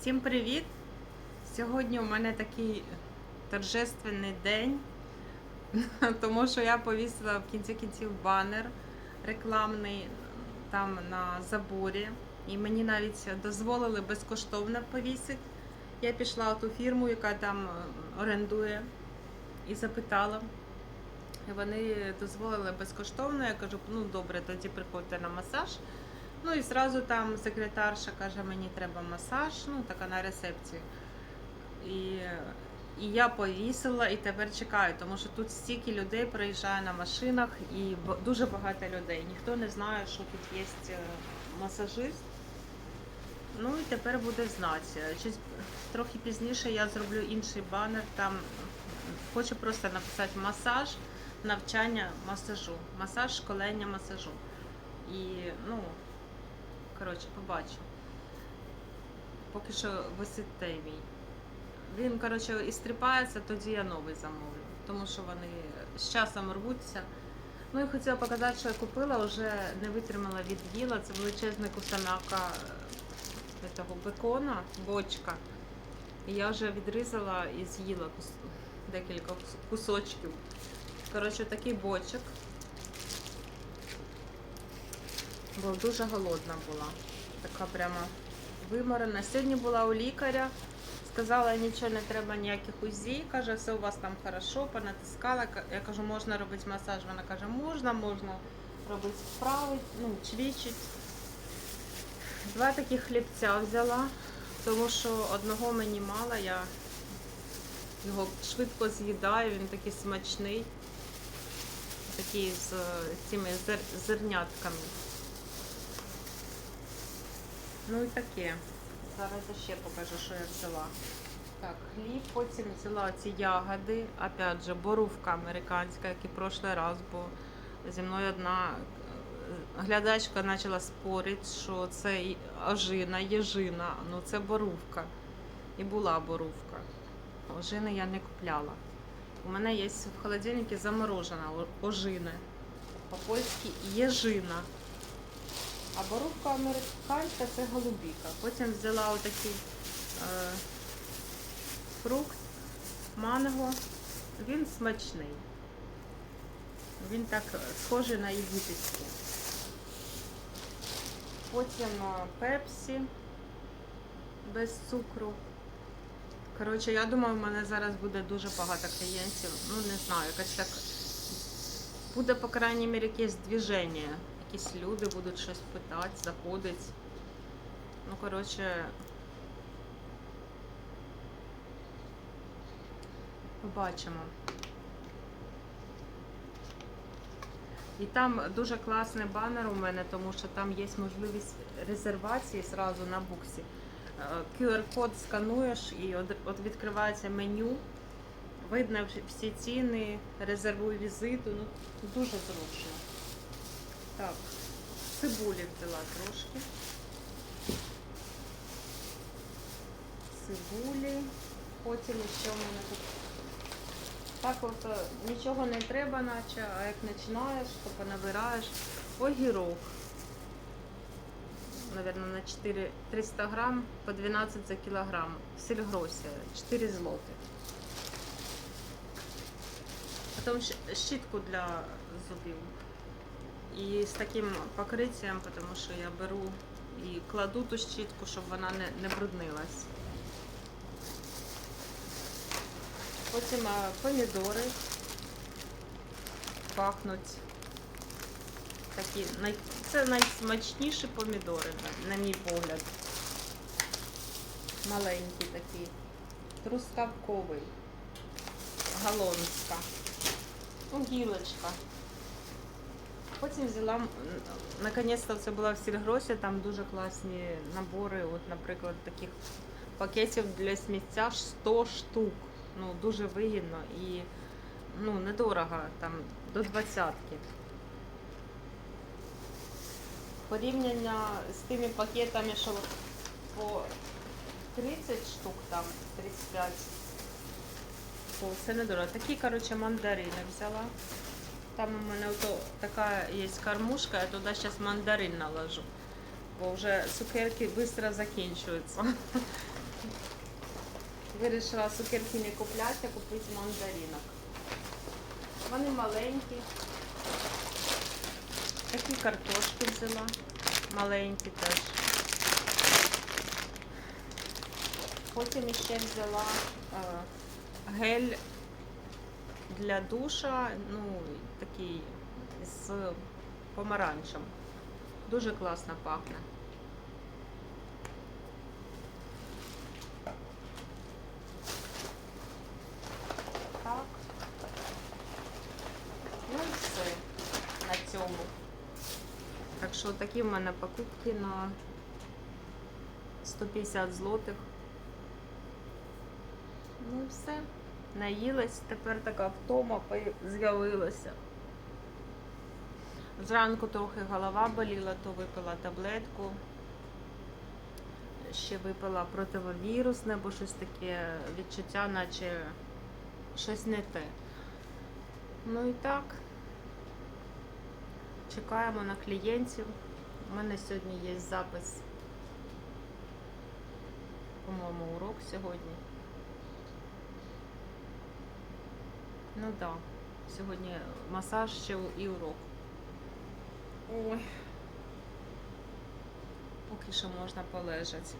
Всім привіт! Сьогодні у мене такий торжественний день, тому що я повісила в кінці кінців банер рекламний там на заборі. І мені навіть дозволили безкоштовно повісити. Я пішла в ту фірму, яка там орендує, і запитала. І вони дозволили безкоштовно. Я кажу, ну добре, тоді приходьте на масаж. Ну і зразу там секретарша каже, мені треба масаж, ну така на рецепції. І, і я повісила і тепер чекаю, тому що тут стільки людей приїжджає на машинах і дуже багато людей. Ніхто не знає, що тут є е, масажист. Ну і тепер буде знати. Щось трохи пізніше я зроблю інший банер. Там хочу просто написати масаж, навчання масажу, масаж, школення масажу. І ну, коротше, побачу. Поки що висить той мій. Він, коротше, і стріпається, тоді я новий замовлю. Тому що вони з часом рвуться. Ну і хотіла показати, що я купила, вже не витримала від їла. Це величезна кусамяка е, того бекона, бочка. І я вже відрізала і з'їла кус- декілька кусочків. Коротше, такий бочок. Бо дуже голодна була. Така прямо виморена. Сьогодні була у лікаря. Сказала, нічого не треба, ніяких УЗІ. Каже, все у вас там хорошо, понатискала. Я кажу, можна робити масаж. Вона каже, можна, можна робити вправи, ну, чвічить. Два таких хлібця взяла, тому що одного мені мало, я його швидко з'їдаю, він такий смачний, такий з цими зер- зернятками. Ну і таке. Зараз я ще покажу, що я взяла. Так, хліб, потім взяла ці ягоди. Опять же, борувка американська, як і прошлий раз, бо зі мною одна е, глядачка почала спорити, що це ожина, єжина, ну це борувка. І була борувка. Ожини я не купляла. У мене є в холодильнику заморожена ожина. По-польськи єжина. А борубка американська це голубіка. Потім взяла отакий е, фрукт, манго. Він смачний. Він так схожий на єгипетський. Потім е, пепсі без цукру. Коротше, я думаю, в мене зараз буде дуже багато клієнтів. Ну, не знаю, якось так. Буде, по крайній мірі, якесь движення. Якісь люди будуть щось питати, заходить. Ну, коротше. Побачимо. І там дуже класний банер у мене, тому що там є можливість резервації зразу на буксі. Е, QR-код скануєш і от відкривається меню. Видно всі ціни, резервуй візиту. Ну, дуже зручно. Так, цибулі взяла трошки. Цибулі. Потім ще в мене тут. Так от е, нічого не треба, наче, а як починаєш, то понабираєш огірок. Наверное, на 4, 300 грам по 12 за кілограм. Сільгросі 4 злоти. Потім щітку для зубів. І з таким покриттям, тому що я беру і кладу ту щітку, щоб вона не, не бруднилась. Потім а, помідори пахнуть такі. Це найсмачніші помідори, на мій погляд. Маленькі такі. Трускавковий. Галонська. Ну, гілочка. Потім взяла, наконець-то це була в сільгросі, там дуже класні набори, от, наприклад, таких пакетів для сміття 100 штук. Ну, дуже вигідно і ну, недорого, там до двадцятки. Порівняння з тими пакетами, що по 30 штук, там 35, то це недорого. Такі, коротше, мандарини взяла. Там у мене ото така є кормушка, я туди зараз мандарин наложу. Бо вже цукерки швидко закінчуються. Вирішила цукерки не купляти, а купити мандаринок. Вони маленькі. Такі картошки взяла. Маленькі теж. Потім ще взяла е, гель для душа, ну, такий з помаранчем. Дуже класно пахне. Так. Ну і все на цьому. Так що такі в мене покупки на 150 злотих. Ну і все. Наїлась, тепер така втома з'явилася. Зранку трохи голова боліла, то випила таблетку. Ще випила противовірусне, бо щось таке відчуття, наче щось не те. Ну і так. Чекаємо на клієнтів. У мене сьогодні є запис, по-моєму, урок сьогодні. Ну так, да. сьогодні масаж ще і урок. Ой. Поки що можна полежати.